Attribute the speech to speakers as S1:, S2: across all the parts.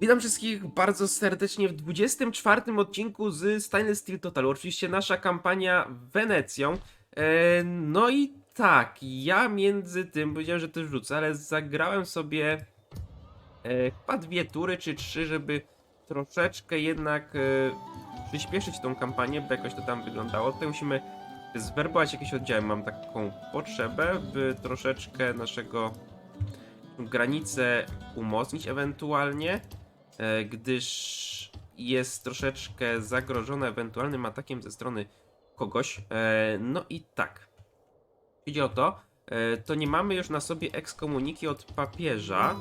S1: Witam wszystkich bardzo serdecznie w 24 odcinku z Stainless Steel Total. Oczywiście nasza kampania Wenecją. E, no i tak, ja między tym powiedziałem, że też rzucę, ale zagrałem sobie e, chyba dwie tury czy trzy, żeby troszeczkę jednak e, przyspieszyć tą kampanię, bo jakoś to tam wyglądało. Tutaj musimy zwerbować jakieś oddziały. Mam taką potrzebę, by troszeczkę naszego granicę umocnić ewentualnie, gdyż jest troszeczkę zagrożona ewentualnym atakiem ze strony kogoś. E, No i tak. Chodzi o to, e, to nie mamy już na sobie ekskomuniki od papieża,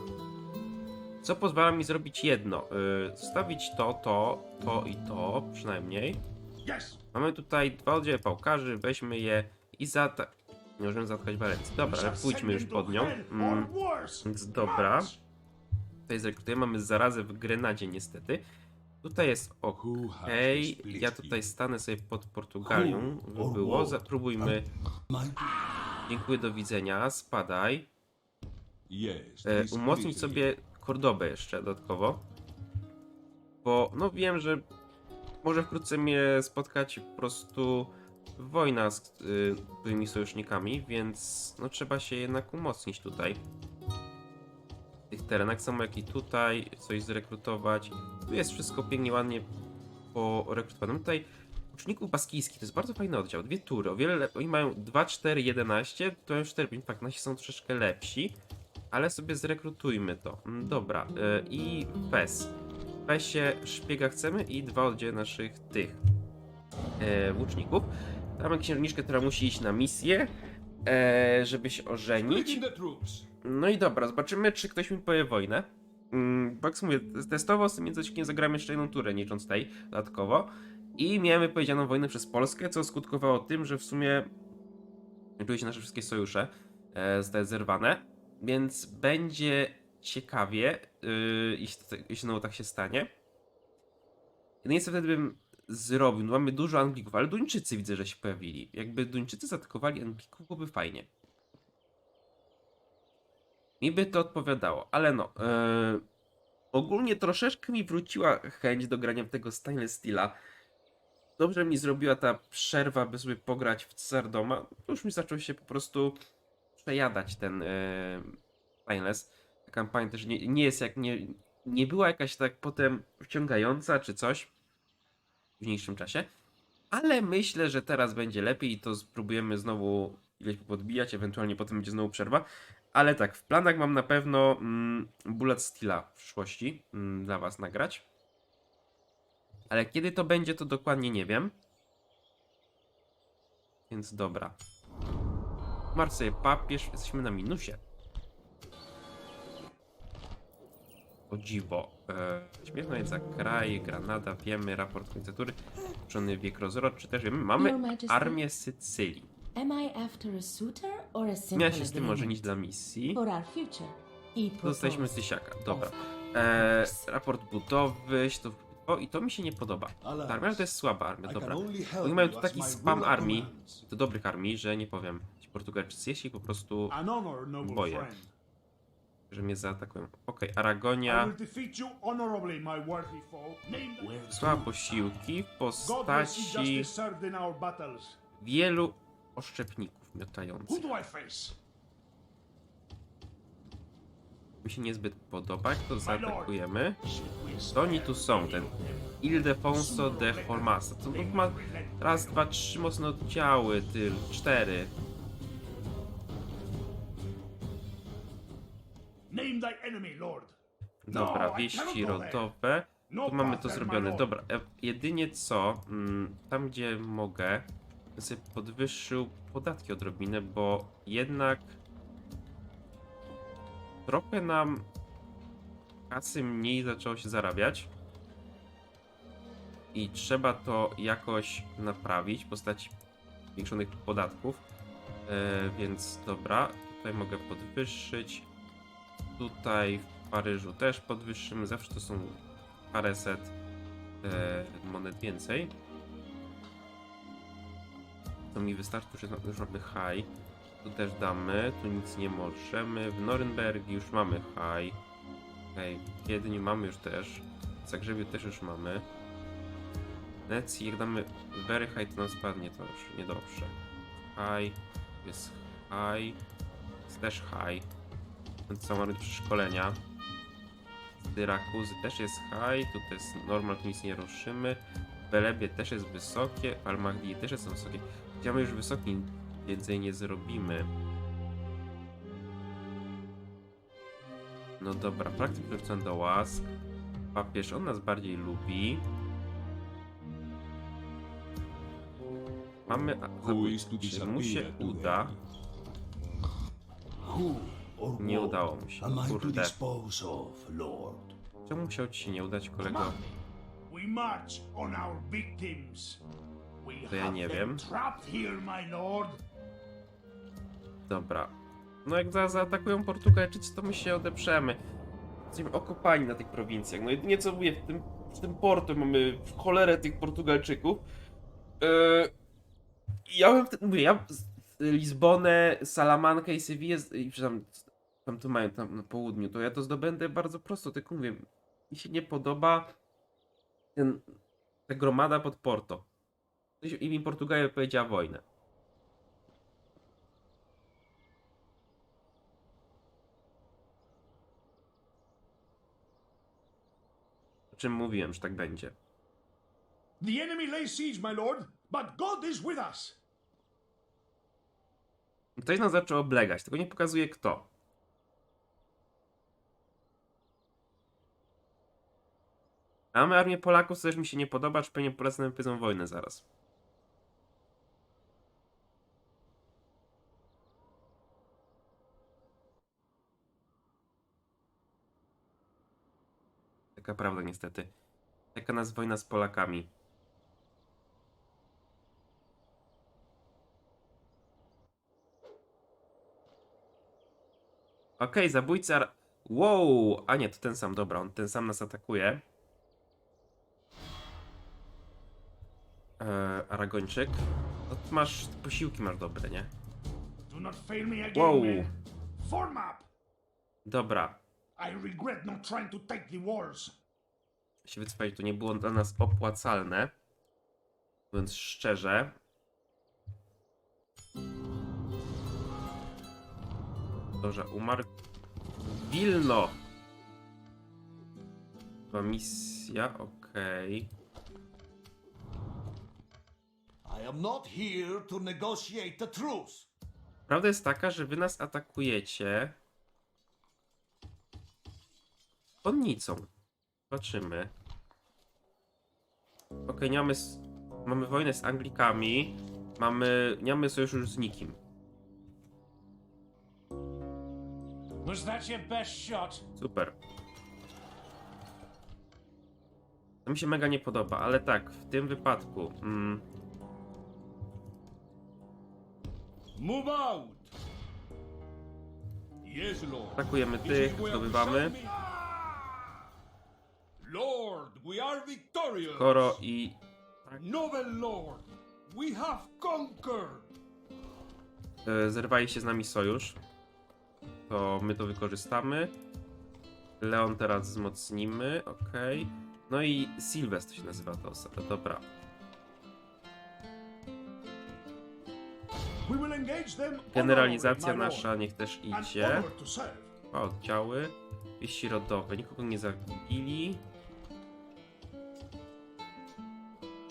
S1: co pozwala mi zrobić jedno. e, Stawić to, to, to i to przynajmniej. Mamy tutaj dwa oddziały pałkarzy, weźmy je i zata... Nie możemy zatkać Walencji. Dobra, pójdźmy już pod nią. Mm, więc dobra. Tutaj zrekrutujemy, mamy zarazę w Grenadzie niestety. Tutaj jest okej. Ja tutaj stanę sobie pod Portugalią, by było. Zapróbujmy. Dziękuję, do widzenia. Spadaj. E, umocnić sobie Kordobę jeszcze dodatkowo. Bo no wiem, że może wkrótce mnie spotkać po prostu wojna z y, byłymi sojusznikami, więc no trzeba się jednak umocnić tutaj. Terenach, samo jak i tutaj, coś zrekrutować. Tu jest wszystko pięknie, ładnie porekrutowane. Tutaj uczników baskijskich to jest bardzo fajny oddział. Dwie tury, o wiele. Oni mają 2, 4, 11, to już 4, 5, tak, nasi są troszeczkę lepsi. Ale sobie zrekrutujmy to. Mm, Dobra, y, i PES. W PESie szpiega chcemy i dwa oddziały naszych tych e, łuczników. Mamy księżniczkę, która musi iść na misję, e, żeby się ożenić. No i dobra, zobaczymy, czy ktoś mi powie wojnę. Mm, bo jak mówię, testowo z tym międzyczasie zagrałem jeszcze jedną turę, licząc tej dodatkowo. I miałem wypowiedzianą wojnę przez Polskę, co skutkowało tym, że w sumie były się nasze wszystkie sojusze e, zostały zerwane. Więc będzie ciekawie, yy, jeśli, jeśli znowu tak się stanie. Jedynie co wtedy bym zrobił, no mamy dużo Anglików, ale Duńczycy widzę, że się pojawili. Jakby Duńczycy zaatakowali Anglików, byłoby fajnie. Mi by to odpowiadało, ale no. Yy, ogólnie troszeczkę mi wróciła chęć do grania w tego Stainless Steela. Dobrze mi zrobiła ta przerwa, by sobie pograć w Cesardoma. Już mi zaczął się po prostu przejadać ten yy, Stainless. Ta kampania też nie, nie jest jak nie, nie była jakaś tak potem wciągająca czy coś w późniejszym czasie. Ale myślę, że teraz będzie lepiej i to spróbujemy znowu ileś podbijać, ewentualnie potem będzie znowu przerwa. Ale tak, w planach mam na pewno mm, Bullet Steela w przyszłości mm, dla Was nagrać. Ale kiedy to będzie, to dokładnie nie wiem. Więc dobra. Marseille papież, jesteśmy na minusie. O dziwo. E, Śmiechnowica kraj, Granada, wiemy, raport końcatury, uczony wiek rozrodczy, też wiemy. Mamy
S2: Majesty.
S1: armię Sycylii.
S2: Am I after a suitor
S1: Miała się z tym ożenić dla misji.
S2: For our future. I
S1: Dostaliśmy
S2: propose.
S1: tysiaka, dobra. E, raport budowy, to, o i to mi się nie podoba. Ta armia to jest słaba armia, dobra. Oni mają tu taki spam armii, to dobrych armii, że nie powiem. Ci Portugalczycy jeśli po prostu, Boję. że mnie zaatakują. Okej,
S3: I
S1: Aragonia. Słaba posiłki w postaci wielu oszczepników
S3: Face?
S1: Mi się niezbyt podoba, to zaatakujemy. To oni tu są, ten Ildefonso de Formasa. To ma raz, dwa, trzy mocne oddziały, tyl, cztery. Dobra,
S3: No,
S1: wieści rodowe.
S3: No
S1: Tu mamy to zrobione. Dobra, e, jedynie co, mm, tam gdzie mogę, sobie podwyższył podatki odrobinę, bo jednak trochę nam kasy mniej zaczęło się zarabiać. I trzeba to jakoś naprawić w postaci zwiększonych podatków. E, więc dobra, tutaj mogę podwyższyć. Tutaj w Paryżu też podwyższymy. Zawsze to są paręset e, monet więcej. To mi wystarczy, już, jest, już mamy high. Tu też damy, tu nic nie możemy. W Norymbergi już mamy high. Okej, w Wiedniu mamy już też. W Zagrzebiu też już mamy. Necji, jak damy very high, to nam spadnie to już niedobrze. High, jest high, jest też high. Co mamy przeszkolenia. Syrakuzy też jest high, tutaj jest normal, tu nic nie ruszymy. Belebie też jest wysokie, Almagdi też są wysokie. Chciałbym już wysoki, więcej nie zrobimy. No dobra, praktyk wrócę do łask. Papież, on nas bardziej lubi. Mamy a-
S4: Who is to
S1: zabójcy. Czy mu się uda? Nie udało mu się, kurde. Czemu musiał ci się nie udać, kolego?
S3: We march on our victims.
S1: To ja nie wiem. Dobra. No jak za, zaatakują Portugalczycy, to my się odeprzemy. Jesteśmy okopani na tych prowincjach. No jedynie co mówię, w tym, w tym portu mamy w cholerę tych Portugalczyków. Yy, ja bym, wtedy- mówię, ja Lizbonę, Salamankę i Sewillę, czy tam, tam to mają tam na południu, to ja to zdobędę bardzo prosto, tylko mówię, mi się nie podoba ten, ta gromada pod Porto. I mi Portugalia powiedziała wojnę. O czym mówiłem, że tak będzie.
S3: The enemy lays siege, my lord, but God is with us.
S1: Ktoś nas zaczął oblegać, tylko nie pokazuje kto. Mamy armię Polaków, co też mi się nie podoba, czy pewnie Polacy nam wojnę zaraz. Taka prawda niestety. Taka nas wojna z Polakami. Okej, zabójca. Wow! A nie, to ten sam, dobra, on ten sam nas atakuje. Eee, Aragończyk. No, masz posiłki, masz dobre, nie? Wow. Dobra.
S3: I regret not trying to take the walls.
S1: Się wycofać, to nie było dla nas opłacalne. Mówiąc szczerze. Dobrze, umarł. Wilno! Była misja, okej.
S4: I am not here to negotiate the truce.
S1: Prawda jest taka, że wy nas atakujecie konnicą. Zobaczymy. Okej, nie mamy, mamy wojnę z Anglikami. Mamy, nie mamy sojuszu już z nikim.
S3: Was that your best shot?
S1: Super. To mi się mega nie podoba, ale tak, w tym wypadku. Mm,
S4: Move out.
S1: Atakujemy tych, zdobywamy.
S4: Lord, we are victorious.
S1: Koro i
S4: Noble Lord, we have conquered.
S1: e, zerwali się z nami sojusz. To my to wykorzystamy. Leon teraz wzmocnimy, ok. No i Sylwest się nazywa ta osoba, dobra. Generalizacja nasza niech też idzie. oddziały. Wieści rodowe, nikogo nie zabili.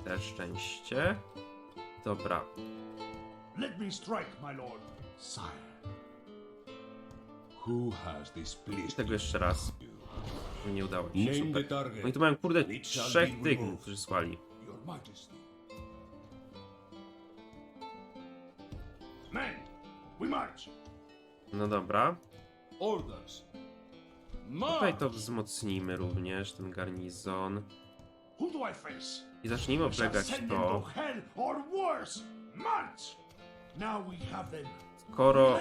S1: Też szczęście. Dobra.
S3: Let me strike, my lord. Sire.
S4: Who has displeased
S1: Tego jeszcze raz. Nie udało mi się. Super.
S4: target.
S1: Oni tu mają kurde trzech
S4: removed.
S1: którzy słali.
S4: Your Majesty.
S3: Men, we march.
S1: No dobra.
S4: Orders.
S1: Tutaj to wzmocnimy również, ten garnizon.
S3: Who do I face?
S1: I zacznijmy oblegać
S3: to.
S1: Skoro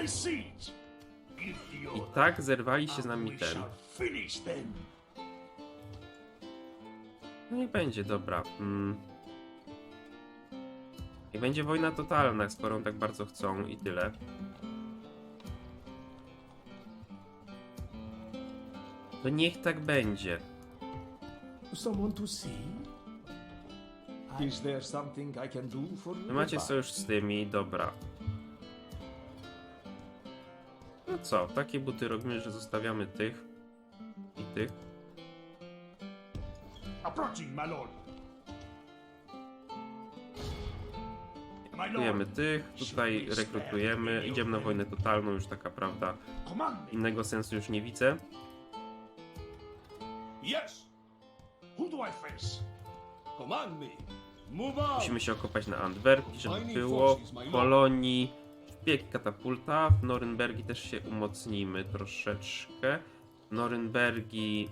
S1: i tak zerwali się z nami ten.
S3: them.
S1: No będzie, dobra. Mm. Niech będzie wojna totalna, skoro tak bardzo chcą i tyle. To niech tak będzie.
S3: Someone to see? Is there something I can do for you?
S1: Wy macie sojusz z tymi, dobra. No co, takie buty robimy, że zostawiamy tych i tych.
S3: Approaching, my lord. My
S1: Rekrutujemy
S3: lord,
S1: tych, tutaj rekrutujemy, idziemy na wojnę totalną, już taka prawda.
S3: command me.
S1: Innego sensu już nie widzę.
S4: Yes.
S3: Who do I face?
S4: Command me.
S1: Musimy się okopać na Antwerpii, żeby było. W Kolonii, w bieg katapulta. W Norymbergi też się umocnimy troszeczkę. Norymbergi...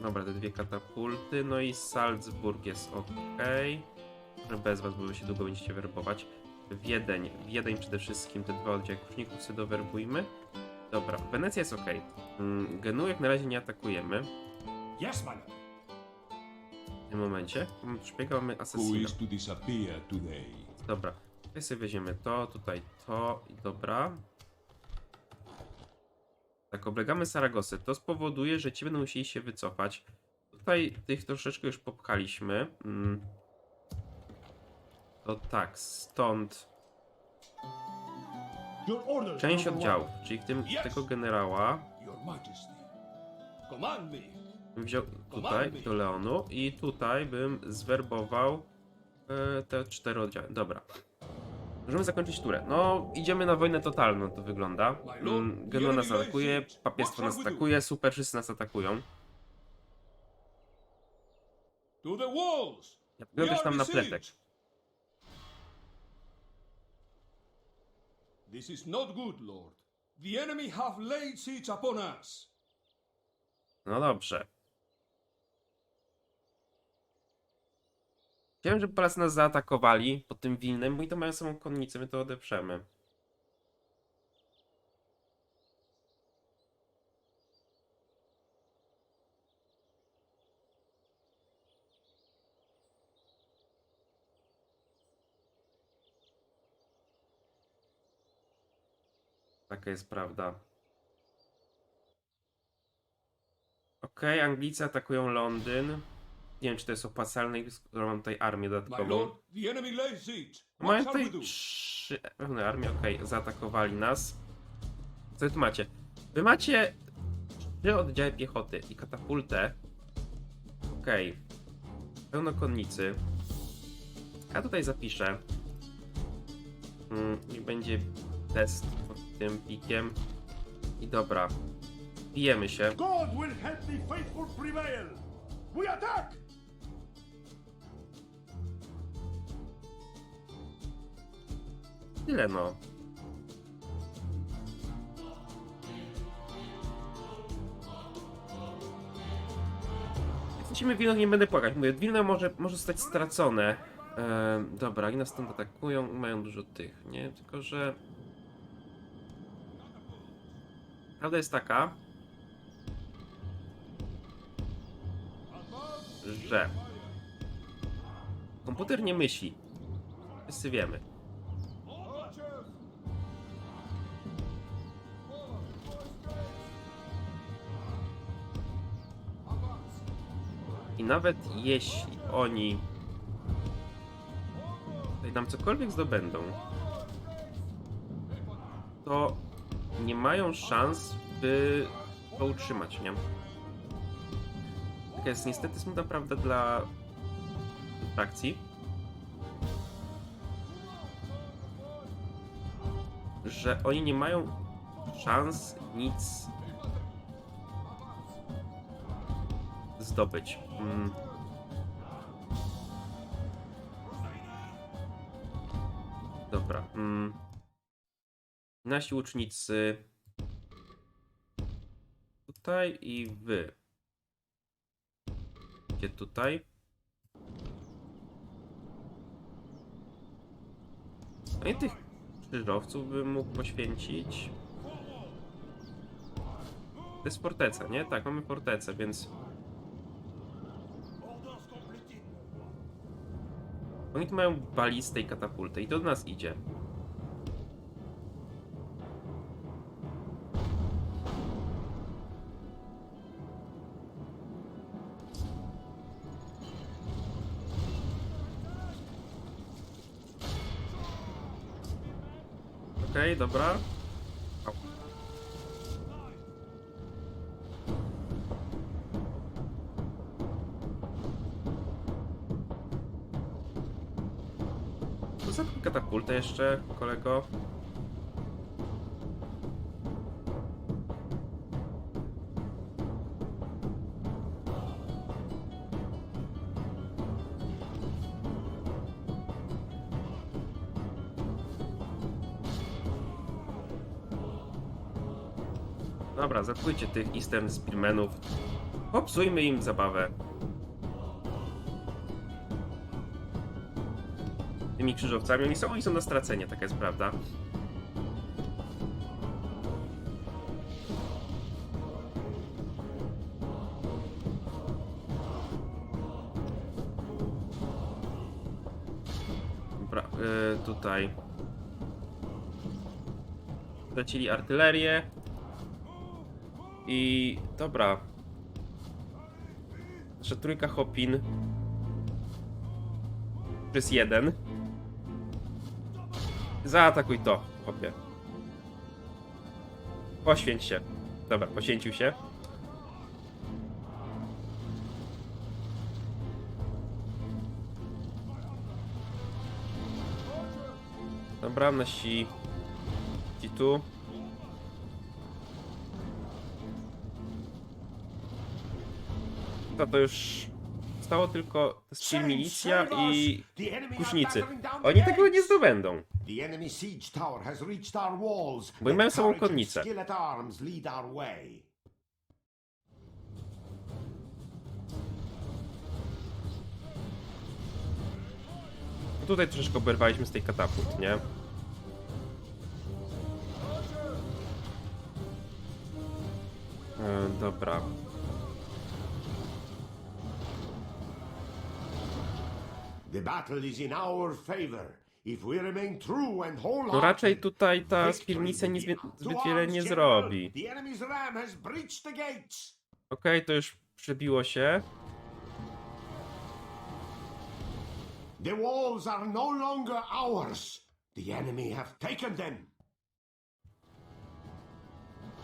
S1: Dobra, te dwie katapulty. No i Salzburg jest ok. Może bez was, bo wy się długo będziecie werbować. Wiedeń. Wiedeń przede wszystkim, te dwa oddziały sobie dowerbujmy. Dobra, Wenecja jest ok. Mm, Genu jak na razie nie atakujemy
S3: Yes, my
S1: w tym momencie. Szpiega, mamy
S5: Who
S1: asesina.
S5: is to disappear today?
S1: Dobra, tutaj sobie weźmiemy to, tutaj to i dobra. Tak, oblegamy Saragosę. To spowoduje, że ci będą musieli się wycofać. Tutaj tych troszeczkę już popchaliśmy. Mm. To tak, stąd
S3: Your orders.
S1: część
S3: number one.
S1: oddziałów, czyli w tym
S4: Yes.
S1: tego generała
S4: Your Majesty. Command me.
S1: Bym wziął tutaj do Leonu i tutaj bym zwerbował e, te cztery oddziały. Dobra. Możemy zakończyć turę. No, idziemy na wojnę totalną, to wygląda. Mm, nas atakuje, papiestwo nas atakuje, super, wszyscy nas atakują. Ja też
S4: are
S1: tam na pletek.
S4: This is not good, lord. The enemy have laid siege upon us.
S1: No dobrze. Chciałem, żeby Polacy nas zaatakowali pod tym Wilnem, bo i to mają samą konnicę, my to odeprzemy. Taka jest prawda. Okej, Anglicy atakują Londyn. Nie wiem, czy to jest opłacalne, skoro mam tutaj armię dodatkową. Mają tutaj trzy pełne armie, okej, zaatakowali nas. Co tu macie? Wy macie trzy oddziały piechoty i katapultę. Okej. Pełno konnicy. Ja tutaj zapiszę. Mm, niech będzie test pod tym pikiem. I dobra. Bijemy się.
S3: God will help the faithful prevail. We attack.
S1: Tyle no. Jesteśmy Wilno, nie będę płakać. Mówię, Wilno może, może zostać stracone. E, dobra, oni nas stąd atakują, mają dużo tych, nie? Tylko, że... Prawda jest taka, że komputer nie myśli. Wszyscy wiemy. I nawet jeśli oni tutaj nam cokolwiek zdobędą, to nie mają szans, by to utrzymać, nie? Taka jest niestety smutna prawda dla frakcji. Że oni nie mają szans nic zdobyć. Mm. Dobra. Mm. Nasi łucznicy. Tutaj i wy. Gdzie tutaj? No i tych krzyżowców bym mógł poświęcić. To jest forteca, nie? Tak, mamy fortecę, więc... Oni tu mają balistę i katapultę i to do nas idzie. Okej, okay, dobra. Co za katapultę jeszcze, kolego? Dobra, zapójcie tych Eastern Spearmenów. Popsujmy im zabawę. Tymi krzyżowcami, oni są, oni są na stracenie, taka jest prawda. Dobra, y, tutaj. Stracili artylerię. I dobra. Nasza trójka Hopin. Przez jeden. Zaatakuj to, hopie. Poświęć się. Dobra, poświęcił się. Dobra, nasi ci tu. To to już stało tylko Steel Milicja i kusznicy. Oni tego nie zdobędą.
S6: The enemy siege tower has reached our walls.
S1: Bo mają samą konnicę.
S6: Skill at arms lead our way.
S1: Tutaj troszeczkę oberwaliśmy z tej katapult, nie? E, dobra.
S6: The battle is in our favor.
S1: No raczej tutaj ta
S6: will
S1: nic zbyt, wiele nie zrobi. Okej, to już przebiło się.
S6: The walls are no longer ours. The enemy have taken them.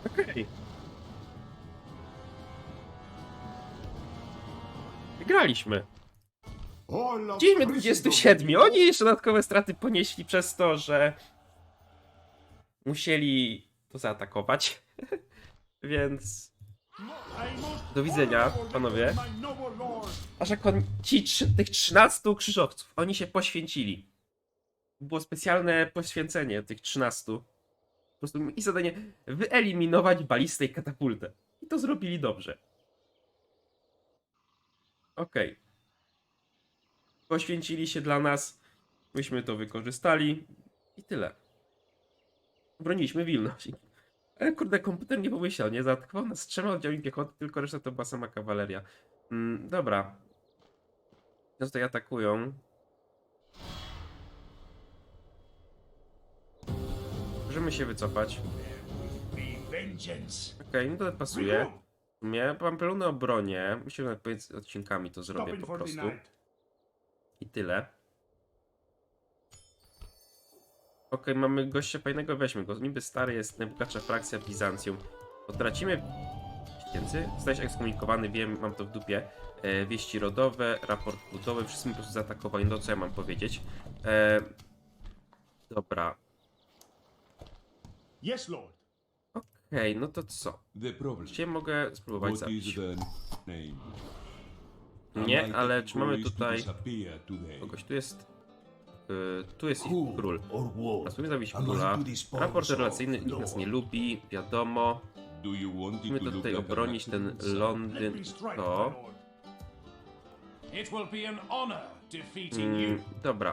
S1: Okej. Wygraliśmy.
S6: All
S1: Dzielimy
S6: Christendom
S1: 27. Oni jeszcze dodatkowe straty ponieśli przez to, że musieli to zaatakować. Więc do widzenia, panowie. A że kon- ci tych 13 krzyżowców, oni się poświęcili. Było specjalne poświęcenie tych 13. Po prostu mieli zadanie wyeliminować balistę i katapultę. I to zrobili dobrze. Okej. Poświęcili się dla nas. Myśmy to wykorzystali. I tyle. Broniliśmy Wilno. Ale kurde, komputer nie pomyślał, nie? Zaatakował nas trzema oddziałami piechoty, tylko reszta to była sama kawaleria. Mm, dobra. No tutaj atakują. Możemy się wycofać. Okej, no to pasuje. W sumie mam pełne obronie. Myślę, że pomiędzy odcinkami to zrobię po prostu. I tyle. Okej, mamy gościa fajnego, weźmy go. Niby stary jest najbogatsza frakcja Bizancjum. Potracimy tysięcy. Zostałeś ekskomunikowany, wiem, mam to w dupie. E, wieści rodowe, raport budowy, wszyscy mi po prostu zaatakowali, no co ja mam powiedzieć. E, dobra.
S4: Yes, Lord.
S1: Okej, no to co?
S5: The problem.
S1: Mogę spróbować
S5: What
S1: zabić. Nie, ale czy mamy tutaj kogoś? Tu jest... y, tu jest ich król. A spróbujmy zabić króla. Raport relacyjny nikt nas nie lubi, wiadomo. Musimy tutaj obronić ten Londyn. To. Mm, dobra,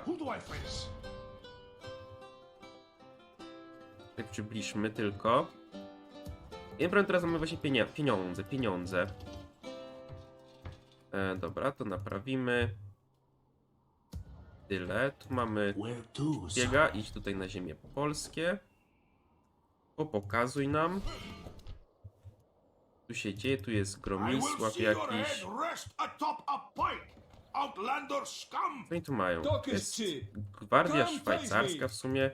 S1: tutaj przybliżmy tylko. Ja problem teraz mamy właśnie pieniądze, pieniądze. E, dobra, to naprawimy. Tyle. Tu mamy
S3: Where to, son?
S1: biega, idź tutaj na ziemię polskie. O, pokazuj nam. Tu się dzieje, tu jest Gromisław jakiś. Co oni tu mają? Jest gwardia szwajcarska w sumie.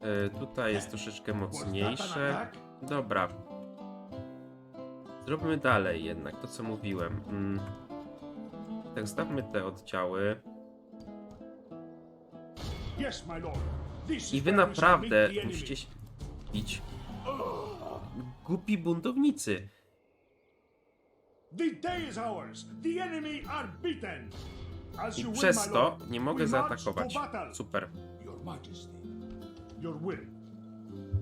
S1: E, tutaj jest troszeczkę mocniejsze. Dobra. Zróbmy dalej jednak to, co mówiłem. Mm. Tak, zostawmy te oddziały. I wy naprawdę musicie się bić. Głupi buntownicy. I przez to nie mogę zaatakować. Super.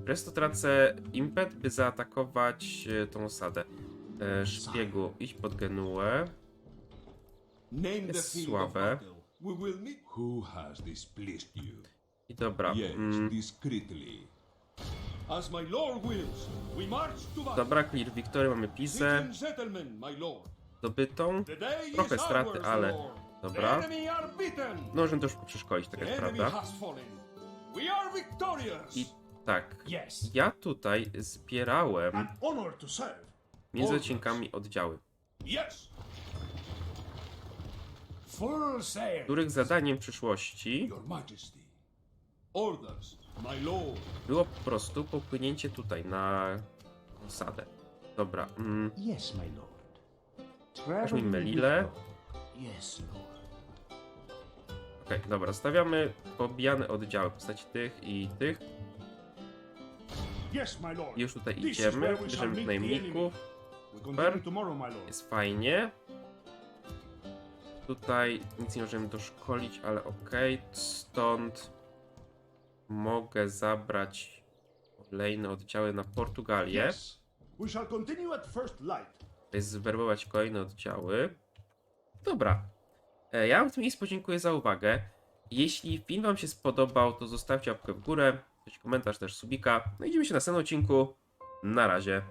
S1: Przez to tracę impet, by zaatakować e, tą osadę. E, szpiegu, idź pod Genuę. Jest słabe.
S5: Who has displeased you?
S1: I dobra. Mm.
S4: As my lord wills, we march to
S1: dobra, clear victory, mamy Pisę zdobytą. Trochę straty, ale dobra.
S4: Beaten.
S1: No, możemy troszkę przeszkolić,
S4: The
S1: jest prawda. I tak. Ja tutaj zbierałem
S3: to
S1: między odcinkami oddziały. Których zadaniem przyszłości
S4: my lord.
S1: było po prostu popłynięcie tutaj na osadę. Dobra. Mm,
S3: Yes, my lord.
S1: Dasz mi
S3: lord.
S1: Okej, dobra, stawiamy pobijane oddziały w postaci tych i tych.
S3: Yes, my lord.
S1: I już tutaj idziemy, bierzemy najemników. Super. Jest fajnie. Tutaj nic nie możemy doszkolić, ale okej. Stąd mogę zabrać kolejne oddziały na Portugalię. Zwerbować kolejne oddziały. Dobra. E, Ja wam w tym miejscu podziękuję za uwagę. Jeśli film wam się spodobał, to zostawcie łapkę w górę, komentarz też subika. No i widzimy się na następnym odcinku. Na razie.